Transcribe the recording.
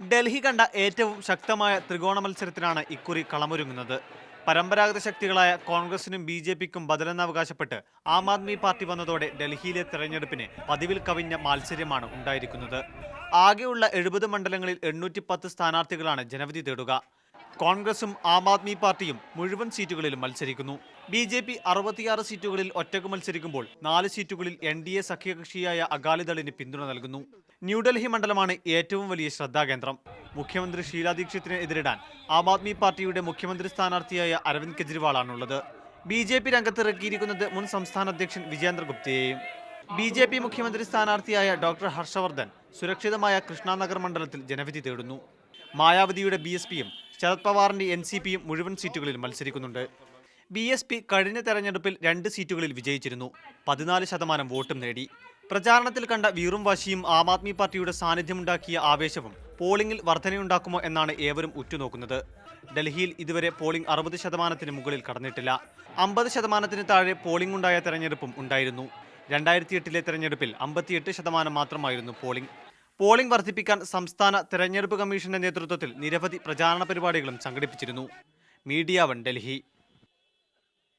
ഡൽഹി കണ്ട ഏറ്റവും ശക്തമായ ത്രികോണ മത്സരത്തിനാണ് ഇക്കുറി കളമൊരുങ്ങുന്നത്. പരമ്പരാഗത ശക്തികളായ കോൺഗ്രസിനും ബി ജെ പിക്കും ബദലെന്നവകാശപ്പെട്ട് ആം ആദ്മി പാർട്ടി വന്നതോടെ ഡൽഹിയിലെ തെരഞ്ഞെടുപ്പിന് പതിവിൽ കവിഞ്ഞ മാത്സര്യമാണ് ഉണ്ടായിരിക്കുന്നത്. ആകെയുള്ള എഴുപത് മണ്ഡലങ്ങളിൽ എണ്ണൂറ്റി പത്ത് സ്ഥാനാർത്ഥികളാണ് ജനവിധി തേടുക. കോൺഗ്രസും ആം ആദ്മി പാർട്ടിയും മുഴുവൻ സീറ്റുകളിലും മത്സരിക്കുന്നു. ബി ജെ പി അറുപത്തിയാറ് സീറ്റുകളിൽ ഒറ്റയ്ക്ക് മത്സരിക്കുമ്പോൾ നാല് സീറ്റുകളിൽ എൻ ഡി എ സഖ്യകക്ഷിയായ അകാലിദളിന് പിന്തുണ നൽകുന്നു. ന്യൂഡൽഹി മണ്ഡലമാണ് ഏറ്റവും വലിയ ശ്രദ്ധാകേന്ദ്രം. മുഖ്യമന്ത്രി ഷീലാ ദീക്ഷിത്തിനെ എതിരിടാൻ ആം ആദ്മി പാർട്ടിയുടെ മുഖ്യമന്ത്രി സ്ഥാനാർത്ഥിയായ അരവിന്ദ് കെജ്രിവാളാണുള്ളത്. ബി ജെ പി രംഗത്തിറക്കിയിരിക്കുന്നത് മുൻ സംസ്ഥാന അധ്യക്ഷൻ വിജേന്ദ്ര ഗുപ്തയെയും ബി ജെ പി മുഖ്യമന്ത്രി സ്ഥാനാർത്ഥിയായ ഡോക്ടർ ഹർഷവർദ്ധൻ സുരക്ഷിതമായ കൃഷ്ണാനഗർ മണ്ഡലത്തിൽ ജനവിധി തേടുന്നു. മായാവതിയുടെ ബി എസ് പിയും ശരത് പവാറിന്റെ എൻ സി പിയും മുഴുവൻ സീറ്റുകളിൽ മത്സരിക്കുന്നുണ്ട്. ബി എസ് പി കഴിഞ്ഞ തെരഞ്ഞെടുപ്പിൽ രണ്ട് സീറ്റുകളിൽ വിജയിച്ചിരുന്നു. പതിനാല് ശതമാനം വോട്ടും നേടി. പ്രചാരണത്തിൽ കണ്ട വീറും വാശിയും ആം ആദ്മി പാർട്ടിയുടെ സാന്നിധ്യമുണ്ടാക്കിയ ആവേശവും പോളിംഗിൽ വർധനയുണ്ടാക്കുമോ എന്നാണ് ഏവരും ഉറ്റുനോക്കുന്നത്. ഡൽഹിയിൽ ഇതുവരെ പോളിംഗ് അറുപത് ശതമാനത്തിന് മുകളിൽ കടന്നിട്ടില്ല. അമ്പത് ശതമാനത്തിന് താഴെ പോളിംഗ് ഉണ്ടായ തെരഞ്ഞെടുപ്പും ഉണ്ടായിരുന്നു. രണ്ടായിരത്തി എട്ടിലെ തെരഞ്ഞെടുപ്പിൽ അമ്പത്തിയെട്ട് ശതമാനം മാത്രമായിരുന്നു പോളിംഗ്. പോളിംഗ് വർദ്ധിപ്പിക്കാൻ സംസ്ഥാന തെരഞ്ഞെടുപ്പ് കമ്മീഷന്റെ നേതൃത്വത്തിൽ നിരവധി പ്രചാരണ പരിപാടികളും സംഘടിപ്പിച്ചിരുന്നു. Media one Delhi.